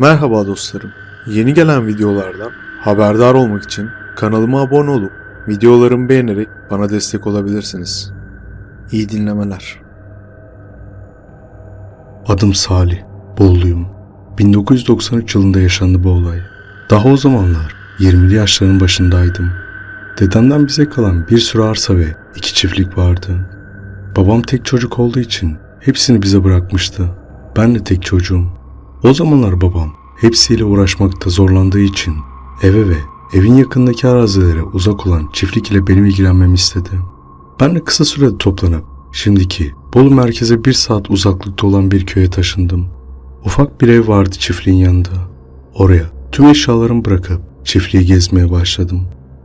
Merhaba dostlarım. Yeni gelen videolardan haberdar olmak için kanalıma abone olup videolarımı beğenerek bana destek olabilirsiniz. İyi dinlemeler. Adım Salih, Bolluyum. 1993 yılında yaşandı bu olay. Daha o zamanlar 20'li yaşların başındaydım. Dedemden bize kalan bir sürü arsa ve iki çiftlik vardı. Babam tek çocuk olduğu için hepsini bize bırakmıştı. Ben de tek çocuğum. O zamanlar babam hepsiyle uğraşmakta zorlandığı için eve ve evin yakındaki arazilere uzak olan çiftlik ile benim ilgilenmemi istedi. Ben de kısa sürede toplanıp şimdiki Bolu merkeze bir saat uzaklıkta olan bir köye taşındım. Ufak bir ev vardı çiftliğin yanında. Oraya tüm eşyalarımı bırakıp çiftliği gezmeye başladım.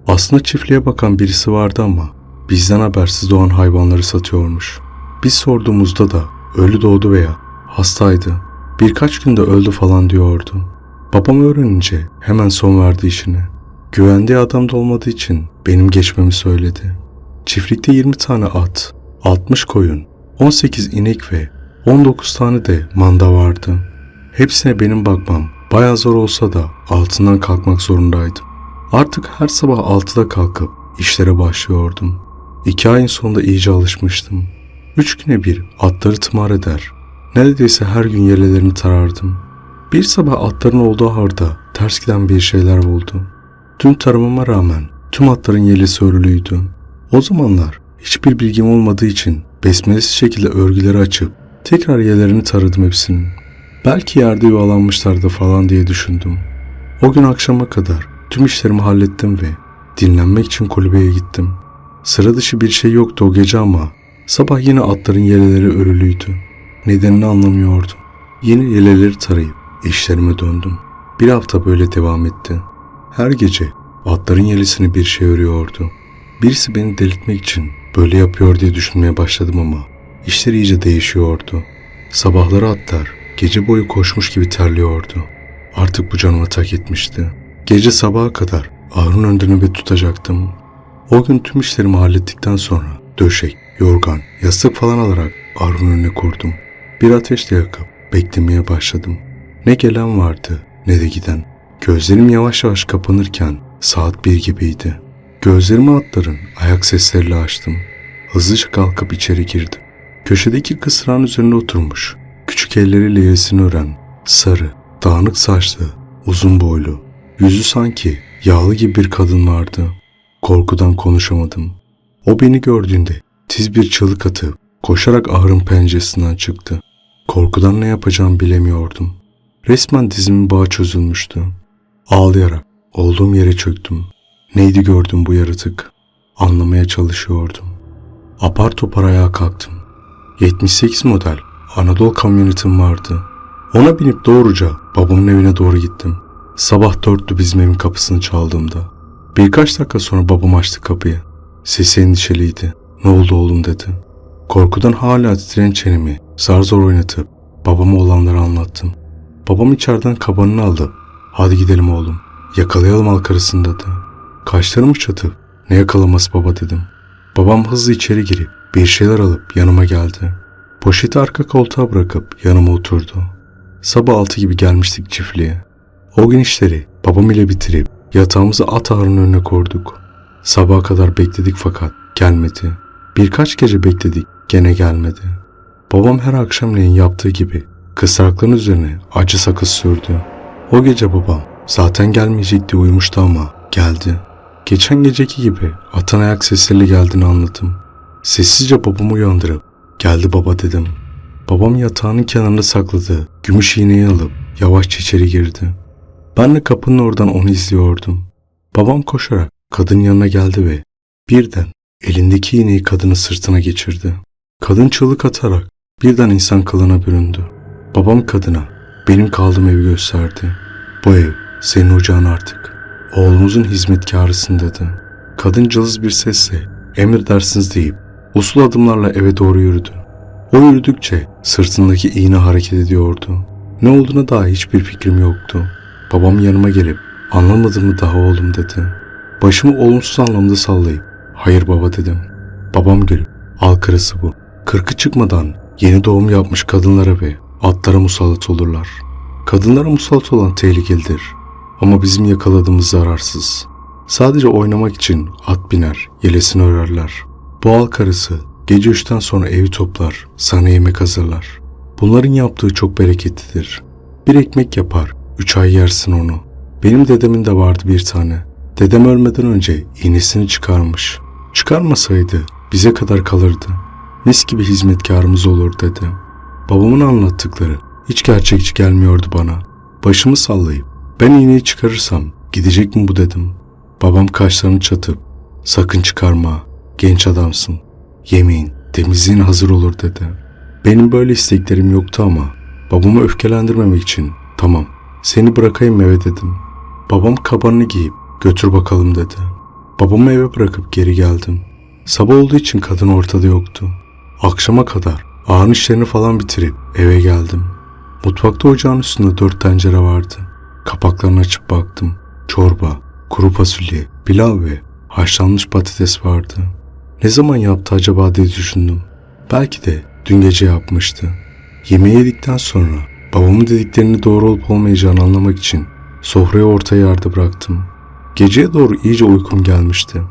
Aslında çiftliğe bakan birisi vardı ama bizden habersiz doğan hayvanları satıyormuş. Biz sorduğumuzda da ölü doğdu veya hastaydı. Birkaç günde öldü falan diyordu. Babam öğrenince hemen son verdi işine. Güvendiği adam da olmadığı için benim geçmemi söyledi. Çiftlikte 20 tane at, 60 koyun, 18 inek ve 19 tane de manda vardı. Hepsine benim bakmam bayağı zor olsa da altından kalkmak zorundaydım. Artık her sabah 6'da kalkıp işlere başlıyordum. İki ayın sonunda iyice alışmıştım. Üç güne bir atları tımar eder. Neredeyse her gün yerlerini tarardım. Bir sabah atların olduğu harda ters giden bir şeyler oldu. Tüm taramama rağmen tüm atların yelesi örülüydü. O zamanlar hiçbir bilgim olmadığı için besmelesiz şekilde örgüleri açıp tekrar yerlerini taradım hepsinin. Belki yerde yuvalanmışlardı falan diye düşündüm. O gün akşama kadar tüm işlerimi hallettim ve dinlenmek için kulübeye gittim. Sıra dışı bir şey yoktu o gece ama sabah yine atların yeleleri örülüydü. Nedenini anlamıyordum. Yine yeleleri tarayıp işlerime döndüm. Bir hafta böyle devam etti. Her gece atların yelesini bir şey örüyordu. Birisi beni delirtmek için böyle yapıyor diye düşünmeye başladım ama işler iyice değişiyordu. Sabahları atlar gece boyu koşmuş gibi terliyordu. Artık bu canıma tak etmişti. Gece sabaha kadar ağrın önünde nöbet tutacaktım. O gün tüm işlerimi hallettikten sonra döşek, yorgan, yastık falan alarak ağrın önüne kurdum. Bir ateş yakıp beklemeye başladım. Ne gelen vardı ne de giden. Gözlerim yavaş yavaş kapanırken saat bir gibiydi. Gözlerimi atların ayak sesleriyle açtım. Hızlıca kalkıp içeri girdim. Köşedeki kısrağın üzerine oturmuş, küçük elleriyle yesini ören, sarı, dağınık saçlı, uzun boylu, yüzü sanki yağlı gibi bir kadın vardı. Korkudan konuşamadım. O beni gördüğünde tiz bir çığlık atıp koşarak ahırın penceresinden çıktı. Korkudan ne yapacağımı bilemiyordum. Resmen dizimin bağı çözülmüştü. Ağlayarak olduğum yere çöktüm. Neydi gördüm bu yaratık? Anlamaya çalışıyordum. Apar topar ayağa kalktım. 78 model Anadolu kamyonetim vardı. Ona binip doğruca babamın evine doğru gittim. Sabah dörttü bizim evin kapısını çaldığımda. Birkaç dakika sonra babam açtı kapıyı. Sesi endişeliydi. Ne oldu oğlum dedi. Korkudan hala titreyen çenemi zar zor oynatıp babama olanları anlattım. Babam içeriden kabanını aldı. Hadi gidelim oğlum. Yakalayalım al karısını dedi. Kaşlarımı çatıp ne yakalaması baba dedim. Babam hızlı içeri girip bir şeyler alıp yanıma geldi. Poşeti arka koltuğa bırakıp yanıma oturdu. Sabah altı gibi gelmiştik çiftliğe. O gün işleri babam ile bitirip yatağımızı at ağrının önüne koyduk. Sabaha kadar bekledik fakat gelmedi. Birkaç gece bekledik gene gelmedi. Babam her akşamleyin yaptığı gibi kısrakların üzerine acı sakız sürdü. O gece babam zaten gelmeyecek diye uyumuştu ama geldi. Geçen geceki gibi atın ayak sesleriyle geldiğini anlattım. Sessizce babamı uyandırıp geldi baba dedim. Babam yatağının kenarında sakladığı gümüş iğneyi alıp yavaşça içeri girdi. Ben de kapının oradan onu izliyordum. Babam koşarak kadın yanına geldi ve birden elindeki iğneyi kadının sırtına geçirdi. Kadın çığlık atarak birden insan kılına büründü. Babam kadına benim kaldığım evi gösterdi. Bu ev senin ocağın artık. Oğlumuzun hizmetkarısın dedi. Kadın cılız bir sesle emredersiniz deyip usul adımlarla eve doğru yürüdü. O yürüdükçe sırtındaki iğne hareket ediyordu. Ne olduğuna dair hiçbir fikrim yoktu. Babam yanıma gelip anlamadın mı daha oğlum dedi. Başımı olumsuz anlamda sallayıp hayır baba dedim. Babam gülüp al karısı bu. Kırkı çıkmadan yeni doğum yapmış kadınlara ve atlara musallat olurlar. Kadınlara musallat olan tehlikelidir. Ama bizim yakaladığımız zararsız. Sadece oynamak için at biner, yelesini örerler. Boğal karısı gece üçten sonra evi toplar, sana yemek hazırlar. Bunların yaptığı çok bereketlidir. Bir ekmek yapar, üç ay yersin onu. Benim dedemin de vardı bir tane. Dedem ölmeden önce iğnesini çıkarmış. Çıkarmasaydı bize kadar kalırdı. Mis gibi hizmetkarımız olur dedi. Babamın anlattıkları hiç gerçekçi gelmiyordu bana. Başımı sallayıp ben iğneyi çıkarırsam gidecek mi bu dedim. Babam kaşlarını çatıp sakın çıkarma genç adamsın. Yemeğin temizliğin hazır olur dedi. Benim böyle isteklerim yoktu ama babamı öfkelendirmemek için tamam seni bırakayım eve dedim. Babam kabanını giyip götür bakalım dedi. Babamı eve bırakıp geri geldim. Sabah olduğu için kadın ortada yoktu. Akşama kadar ağın işlerini falan bitirip eve geldim. Mutfakta ocağın üstünde dört tencere vardı. Kapaklarını açıp baktım. Çorba, kuru fasulye, pilav ve haşlanmış patates vardı. Ne zaman yaptı acaba diye düşündüm. Belki de dün gece yapmıştı. Yemeği yedikten sonra babamın dediklerini doğru olup olmayacağını anlamak için sofrayı orta yerde bıraktım. Geceye doğru iyice uykum gelmişti.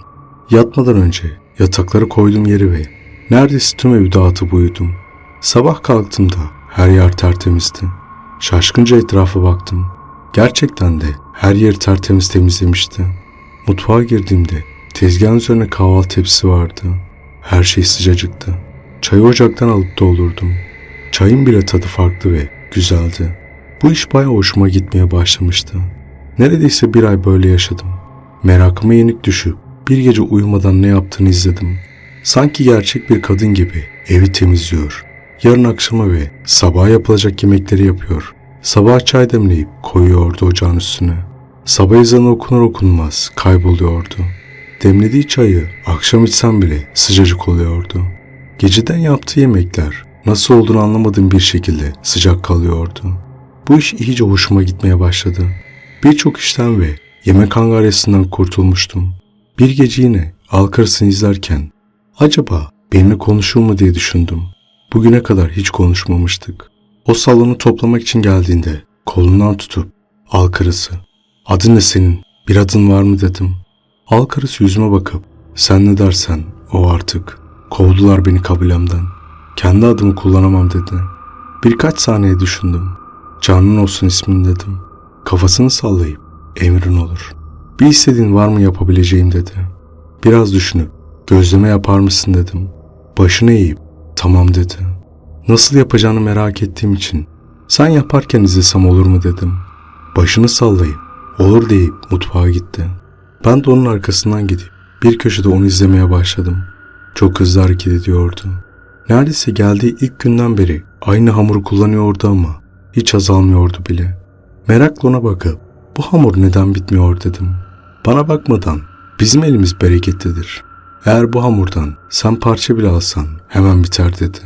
Yatmadan önce yatakları koydum yeri ve neredeyse tüm evi dağıtıp uyudum. Sabah kalktığımda her yer tertemizdi. Şaşkınca etrafa baktım. Gerçekten de her yeri tertemiz temizlemişti. Mutfağa girdiğimde tezgahın üzerine kahvaltı tepsisi vardı. Her şey sıcacıktı. Çayı ocaktan alıp doldurdum. Çayın bile tadı farklı ve güzeldi. Bu iş bayağı hoşuma gitmeye başlamıştı. Neredeyse bir ay böyle yaşadım. Merakıma yenik düşüp bir gece uyumadan ne yaptığını izledim. Sanki gerçek bir kadın gibi evi temizliyor. Yarın akşama ve sabaha yapılacak yemekleri yapıyor. Sabah çay demleyip koyuyordu ocağın üstüne. Sabah ezanı okunur okunmaz kayboluyordu. Demlediği çayı akşam içsem bile sıcacık oluyordu. Geceden yaptığı yemekler nasıl olduğunu anlamadığım bir şekilde sıcak kalıyordu. Bu iş iyice hoşuma gitmeye başladı. Birçok işten ve yemek angaryasından kurtulmuştum. Bir gece yine Alkaras'ını izlerken acaba benimle konuşur mu diye düşündüm. Bugüne kadar hiç konuşmamıştık. O salonu toplamak için geldiğinde kolundan tutup Alkarası adın ne senin bir adın var mı dedim. Alkarası yüzüme bakıp sen ne dersen o artık. Kovdular beni kabilemden. Kendi adımı kullanamam dedi. Birkaç saniye düşündüm. Canın olsun ismin dedim. Kafasını sallayıp emrin olur. Bir istediğin var mı yapabileceğim dedi. Biraz düşünüp gözleme yapar mısın dedim. Başını eğip tamam dedi. Nasıl yapacağını merak ettiğim için sen yaparken izlesem olur mu dedim. Başını sallayıp olur deyip mutfağa gitti. Ben de onun arkasından gidip bir köşede onu izlemeye başladım. Çok hızlı hareket ediyordu. Neredeyse geldiği ilk günden beri aynı hamuru kullanıyordu ama hiç azalmıyordu bile. Merakla ona bakıp bu hamur neden bitmiyor dedim. Bana bakmadan bizim elimiz bereketlidir. Eğer bu hamurdan sen parça bile alsan hemen biter dedi.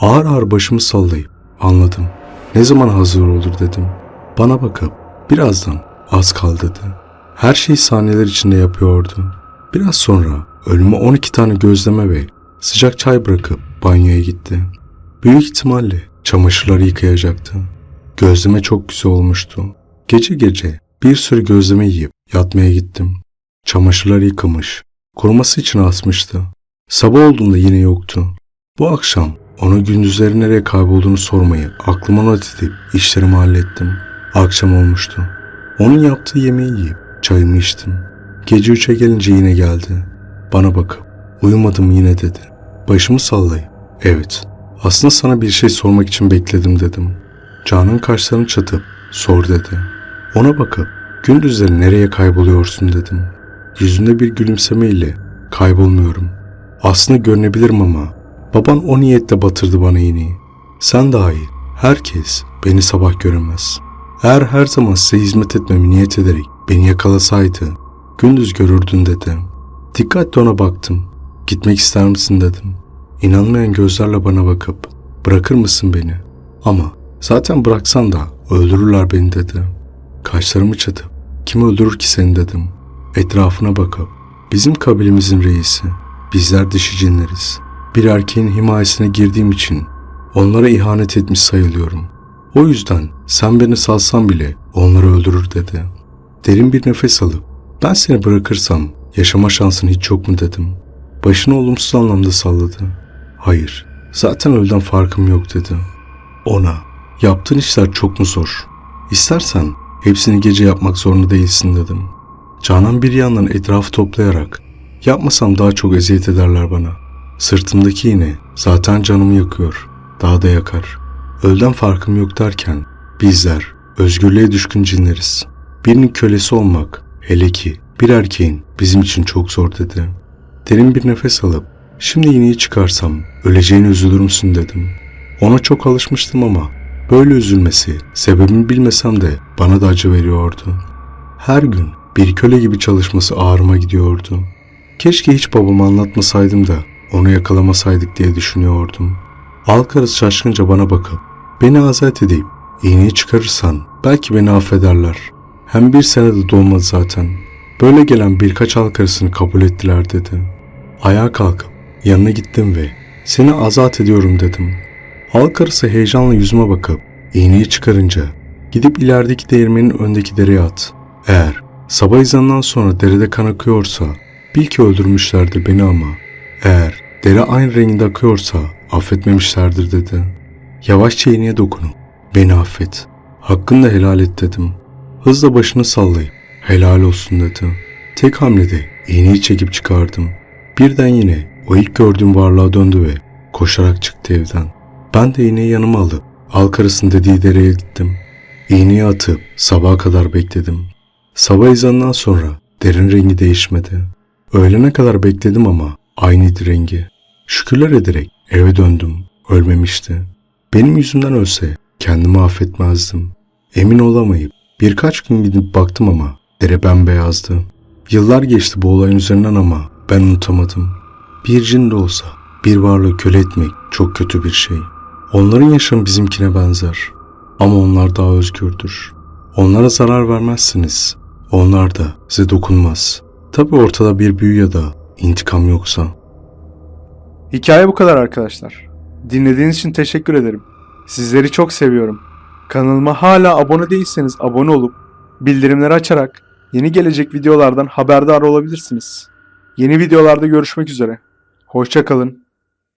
Ağır ağır başımı sallayıp anladım. Ne zaman hazır olur dedim. Bana bakıp birazdan az kal dedi. Her şeyi saniyeler içinde yapıyordu. Biraz sonra önüme 12 tane gözleme ve sıcak çay bırakıp banyoya gitti. Büyük ihtimalle çamaşırları yıkayacaktı. Gözleme çok güzel olmuştu. Gece gece bir sürü gözleme yiyip yatmaya gittim. Çamaşırları yıkamış, kuruması için asmıştı. Sabah olduğunda yine yoktu. Bu akşam ona gündüzleri nereye kaybolduğunu sormayı aklıma not edip işlerimi hallettim. Akşam olmuştu. Onun yaptığı yemeği yiyip çayımı içtim. Gece üçe gelince yine geldi. Bana bakıp uyumadım yine dedi. Başımı sallayıp evet aslında sana bir şey sormak için bekledim dedim. Canan kaşlarını çatıp sor dedi. Ona bakıp gündüzleri nereye kayboluyorsun dedim. Yüzünde bir gülümsemeyle kaybolmuyorum. Aslında görünebilirim ama baban o niyetle batırdı bana iğneyi. Sen dahil herkes beni sabah göremez. Eğer her zaman size hizmet etmemi niyet ederek beni yakalasaydı gündüz görürdün dedi. Dikkatle ona baktım. Gitmek ister misin dedim. İnanmayan gözlerle bana bakıp bırakır mısın beni? Ama zaten bıraksan da öldürürler beni dedi. Kaşlarımı çatıp kim öldürür ki seni dedim. Etrafına bakıp bizim kabilemizin reisi. Bizler dişi cinleriz. Bir erkeğin himayesine girdiğim için onlara ihanet etmiş sayılıyorum. O yüzden sen beni salsan bile onları öldürür dedi. Derin bir nefes alıp ben seni bırakırsam yaşama şansın hiç yok mu dedim. Başını olumsuz anlamda salladı. Hayır, zaten öğleden farkım yok dedi. Ona, yaptığın işler çok mu zor? İstersen hepsini gece yapmak zorunda değilsin dedim. Canan bir yandan etrafı toplayarak, yapmasam daha çok eziyet ederler bana. Sırtımdaki iğne zaten canımı yakıyor, daha da yakar. Öğleden farkım yok derken, bizler özgürlüğe düşkün cinleriz. Birinin kölesi olmak, hele ki bir erkeğin bizim için çok zor dedi. Derin bir nefes alıp, şimdi iğneyi çıkarsam öleceğini üzülür müsün dedim. Ona çok alışmıştım ama böyle üzülmesi sebebini bilmesem de bana da acı veriyordu. Her gün bir köle gibi çalışması ağrıma gidiyordu. Keşke hiç babama anlatmasaydım da onu yakalamasaydık diye düşünüyordum. Alkarız şaşkınca bana bakıp beni azat edip iğneyi çıkarırsan belki beni affederler. Hem bir sene de dolmadı zaten. Böyle gelen birkaç halkarısını kabul ettiler dedi. Ayağa kalkıp yanına gittim ve seni azat ediyorum dedim. Halkarısı heyecanla yüzüme bakıp iğneyi çıkarınca gidip ilerideki değirmenin öndeki dereye at. Eğer sabah ezanından sonra derede kan akıyorsa bil ki öldürmüşlerdir beni ama eğer dere aynı renginde akıyorsa affetmemişlerdir dedi. Yavaşça iğneye dokunup beni affet. Hakkını da helal et dedim. Hızla başını sallayıp helal olsun dedi. Tek hamlede iğneyi çekip çıkardım. Birden yine o ilk gördüğüm varlığa döndü ve koşarak çıktı evden. Ben de iğneyi yanıma alıp Alkarıs'ın dediği dereye gittim. İğneyi atıp sabaha kadar bekledim. Sabah ezanından sonra derin rengi değişmedi. Öğlene kadar bekledim ama aynıydı rengi. Şükürler ederek eve döndüm. Ölmemişti. Benim yüzümden ölse kendimi affetmezdim. Emin olamayıp birkaç gün gidip baktım ama dere bembeyazdı. Yıllar geçti bu olayın üzerinden ama ben unutamadım. Bir cin de olsa bir varlığı köle etmek çok kötü bir şey. Onların yaşamı bizimkine benzer. Ama onlar daha özgürdür. Onlara zarar vermezsiniz. Onlar da size dokunmaz. Tabi ortada bir büyü ya da intikam yoksa. Hikaye bu kadar arkadaşlar. Dinlediğiniz için teşekkür ederim. Sizleri çok seviyorum. Kanalıma hala abone değilseniz abone olup bildirimleri açarak yeni gelecek videolardan haberdar olabilirsiniz. Yeni videolarda görüşmek üzere. Hoşça kalın.